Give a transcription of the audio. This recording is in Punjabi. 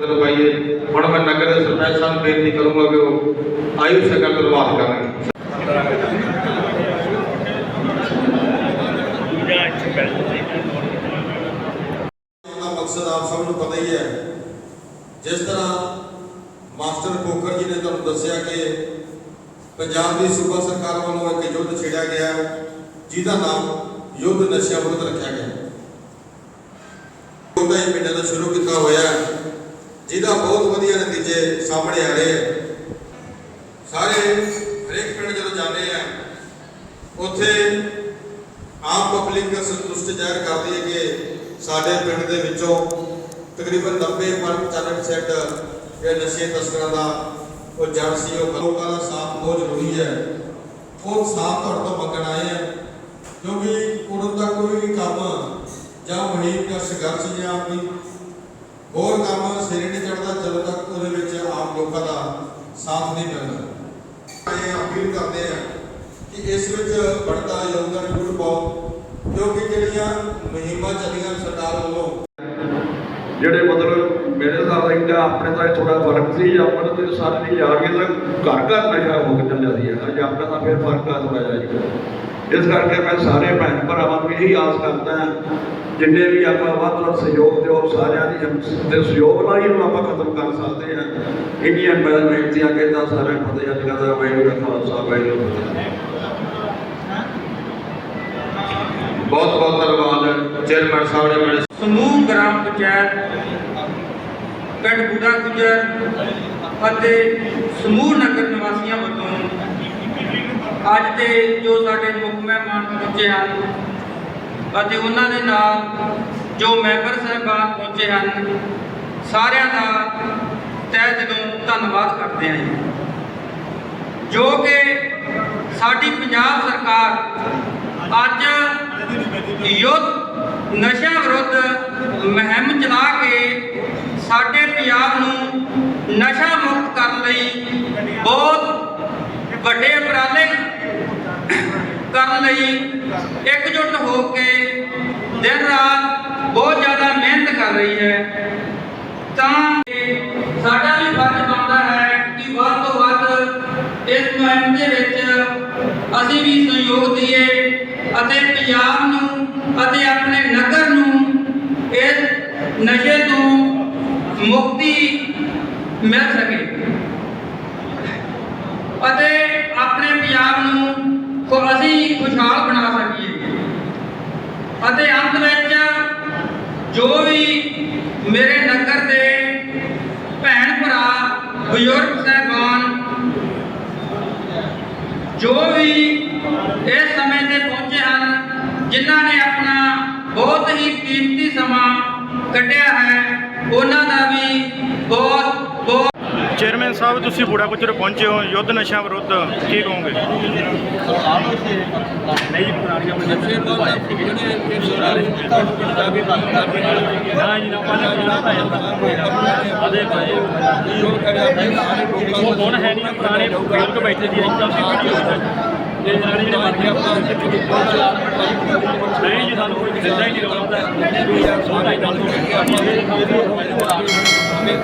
ਦਿਨ ਪਾਈਏ। ਹੁਣ ਮੈਂ ਨਗਰ ਦੇ ਸਰਪੰਚ ਸਾਹਿਬ ਨੂੰ ਬੇਨਤੀ ਕਰੂੰਗਾ ਕਿ ਉਹ ਆਯੁਸ਼ ਸਕਲ ਤੋਂ ਕਰਨਗੇ ਦਾ ਮਕਸਦ ਆਪ ਸਭ ਨੂੰ ਪਤਾ ਹੀ ਹੈ। ਜਿਸ ਤਰ੍ਹਾਂ ਮਾਸਟਰ ਕੋਕਰ ਜੀ ਨੇ ਤੁਹਾਨੂੰ ਦੱਸਿਆ ਕਿ ਪੰਜਾਬ ਦੀ ਸੂਬਾ ਸਰਕਾਰ ਵੱਲੋਂ ਇੱਕ ਯੁੱਧ ਛੇੜਿਆ ਗਿਆ ਜਿਹਦਾ ਨਾਮ ਯੁੱਧ ਨਸ਼ਿਆਂ ਵਿਰੁੱਧ ਰੱਖਿਆ ਗਿਆ ਹੈ। ਉਹਦਾ ਹੀ ਪਿੰਡ ਤੋਂ ਸ਼ੁਰੂ ਕੀਤਾ ਹੋਇਆ ਜਿਹਦਾ ਬਹੁਤ ਵਧੀਆ ਨਤੀਜੇ ਸਾਹਮਣੇ ਆ ਰਹੇ ਹੈ ਸਾਰੇ ਹਰੇਕ ਪਿੰਡ ਜਦੋਂ ਜਾਂਦੇ ਆ, ਉੱਥੇ ਆਮ ਪਬਲਿਕ ਸੰਤੁਸ਼ਟ ਜ਼ਾਹਿਰ ਕਰਦੀ ਹੈ ਕਿ ਸਾਡੇ ਪਿੰਡ ਦੇ ਵਿੱਚੋਂ ਤਕਰੀਬਨ 90% ਇਹ ਨਸ਼ੇ ਤਸਕਰਾਂ ਦਾ ਉਹ ਜੜ ਸੀ, ਉਹ ਲੋਕਾਂ ਦਾ ਸਾਥ ਬਹੁਤ ਜ਼ਰੂਰੀ ਹੈ। ਉਹ ਸਾਥ ਤੁਹਾਡੇ ਤੋਂ ਮੰਗਣ ਆਏ ਆ, ਕਿਉਂਕਿ ਉਦੋਂ ਤੱਕ ਕੋਈ ਵੀ ਕੰਮ ਜਾਂ ਮੁਹਿੰਮ ਜਾਂ ਸੰਘਰਸ਼ ਜਾਂ ਕੋਈ ਹੋਰ ਕੰਮ ਸਿਰੇ ਨਹੀਂ ਚੜਦਾ ਜਦੋਂ ਤੱਕ ਉਹਦੇ ਵਿੱਚ ਆਮ ਲੋਕਾਂ ਦਾ ਸਾਥ ਨਹੀਂ ਮਿਲਦਾ। ਅਸੀਂ ਅਪੀਲ ਕਰਦੇ ਆ ਕਿ ਇਸ ਵਿੱਚ ਵੱਡਾ ਯੋਗਦਾਨ ਜ਼ਰੂਰ ਪਾਓ, ਕਿਉਂਕਿ ਜਿਹੜੀਆਂ ਮੁਹਿੰਮਾਂ ਚੱਲੀਆਂ ਸਰਕਾਰ ਵੱਲੋਂ, ਜਿਹੜੇ ਮਤਲਬ ਮੇਰੇ ਹਿਸਾਬ ਨਾਲ ਇੰਨਾ ਆਪਣੇ ਤਾਂ ਥੋੜਾ ਫ਼ਰਕ ਸੀ ਆਪਣੇ ਤੇ ਸਾਰੇ ਨਹੀਂ ਜਾ ਕੇ ਤਾਂ ਘਰ ਘਰ ਨਸ਼ਾ ਹੋ ਕੇ ਚੱਲਿਆ ਸੀ ਅੱਜ ਆਪਣੇ ਤਾਂ ਫਿਰ ਫ਼ਰਕ ਆ ਥੋੜਾ ਜਿਹਾ ਇਸ ਕਰਕੇ ਮੈਂ ਸਾਰੇ ਭੈਣ ਭਰਾਵਾਂ ਨੂੰ ਇਹੀ ਆਸ ਕਰਦਾ ਹਾਂ, ਜਿੰਨੇ ਵੀ ਆਪਾਂ ਵੱਧ ਤੋਂ ਵੱਧ ਸਹਿਯੋਗ ਦਿਓ ਸਾਰਿਆਂ ਦੀ ਹਿੰਮਤ ਸਹਿਯੋਗ ਨਾਲ ਹੀ ਆਪਾਂ ਖਤਮ ਕਰ ਸਕਦੇ ਹਾਂ। ਇੰਨੀਆਂ ਮੈਂ ਬੇਨਤੀਆਂ ਕਹਿੰਦਾ ਸਾਰਿਆਂ ਨੂੰ ਫਤਿਹ ਅੱਜ ਕਰਦਾ ਵਾਹਿਗੁਰੂ ਖਾਲਸਾ, ਵਾਹਿਗੁਰੂ ਫਤਿਹ ਬਹੁਤ ਬਹੁਤ ਧੰਨਵਾਦ ਚੇਅਰਮੈਨ ਸਾਹਿਬ ਨੇ ਮੇਰੇ ਸਮੂਹ ਗ੍ਰਾਮ ਪੰਚਾਇਤ, ਪਿੰਡ ਗੁਜਰ ਅਤੇ ਸਮੂਹ ਨਗਰ ਨਿਵਾਸੀਆਂ ਵੱਲੋਂ ਅੱਜ ਦੇ ਜੋ ਸਾਡੇ ਮੁੱਖ ਮਹਿਮਾਨ ਪਹੁੰਚੇ ਹਨ ਅਤੇ ਉਹਨਾਂ ਦੇ ਨਾਲ ਜੋ ਮੈਂਬਰ ਸਾਹਿਬਾਨ ਪਹੁੰਚੇ ਹਨ, ਸਾਰਿਆਂ ਦਾ ਤਹਿ ਦਿਲੋਂ ਧੰਨਵਾਦ ਕਰਦੇ ਹਾਂ ਜੀ। ਜੋ ਕਿ ਸਾਡੀ ਪੰਜਾਬ ਸਰਕਾਰ ਅੱਜ ਯੁੱਧ ਨਸ਼ਿਆਂ ਵਿਰੁੱਧ ਮੁਹਿੰਮ ਚਲਾ ਕੇ ਸਾਡੇ ਪੰਜਾਬ ਨੂੰ ਨਸ਼ਾ ਮੁਕਤ ਕਰਨ ਲਈ ਬਹੁਤ ਵੱਡੇ ਉਪਰਾਲੇ ਕਰਨ ਲਈ ਇਕਜੁੱਟ ਹੋ ਕੇ ਦਿਨ ਰਾਤ ਬਹੁਤ ਜ਼ਿਆਦਾ ਮਿਹਨਤ ਕਰ ਰਹੀ ਹੈ। ਤਾਂ ਸਾਡਾ ਵੀ ਫਰਜ਼ ਬਣਦਾ ਹੈ ਕਿ ਵੱਧ ਤੋਂ ਵੱਧ ਇਸ ਮੁਹਿੰਮ ਦੇ ਵਿੱਚ ਅਸੀਂ ਵੀ ਸਹਿਯੋਗ ਦਈਏ ਅਤੇ ਪੰਜਾਬ ਨੂੰ ਅਤੇ ਆਪਣੇ ਨਗਰ ਨੂੰ ਇਸ ਨਸ਼ੇ ਤੋਂ ਮੁਕਤੀ ਮਿਲ ਸਕੇ। ਅਤੇ ਆਪਣੇ ਪੰਜਾਬ ਨੂੰ ਖੁ- ਅਸੀਂ ਖੁਸ਼ਹਾਲ ਬਣਾ ਸਕੀਏ। ਅਤੇ ਅੰਤ ਵਿੱਚ ਜੋ ਵੀ ਮੇਰੇ ਨਗਰ ਦੇ ਭੈਣ ਭਰਾ, ਬਜ਼ੁਰਗ, ਸਹਿਬਾਨ, ਜੋ ਵੀ ਇਸ ਸਮੇਂ ਤੇ ਪਹੁੰਚੇ ਹਨ, ਜਿਨ੍ਹਾਂ ਨੇ ਆਪਣਾ ਬਹੁਤ ਹੀ ਕੀਮਤੀ ਸਮਾਂ ਕੱਢਿਆ ਹੈ, ਉਹਨਾਂ ਦਾ ਵੀ ਬਹੁਤ ਚੇਅਰਮੈਨ ਸਾਹਿਬ, ਤੁਸੀਂ ਬੂੜਾ ਗੁੱਜਰ ਪਹੁੰਚੇ ਹੋ। ਯੁੱਧ ਨਸ਼ਾ ਵਿਰੁੱਧ ਕੀ ਕਹੋਗੇ? ਨਾ ਜੀ ਉਹ ਕੌਣ ਹੈ ਨਹੀਂ? ਪੁਰਾਣੇ ਬਜ਼ੁਰਗ ਬੈਠੇ ਸੀ। ਇੱਥੇ ਅਸੀਂ ਵੀਡੀਓ ਇਹ ਜਿਹੜੇ ਜਿਹੜੇ ਬਾਕੀ ਆਪਾਂ ਨਹੀਂ ਜੀ, ਸਾਨੂੰ ਕੋਈ ਸਿੱਧਾ ਹੀ ਨਹੀਂ ਲਾਉਂਦਾ ਸੋਨਾ ਹੀ ਦੱਸ ਦੋ आम्ही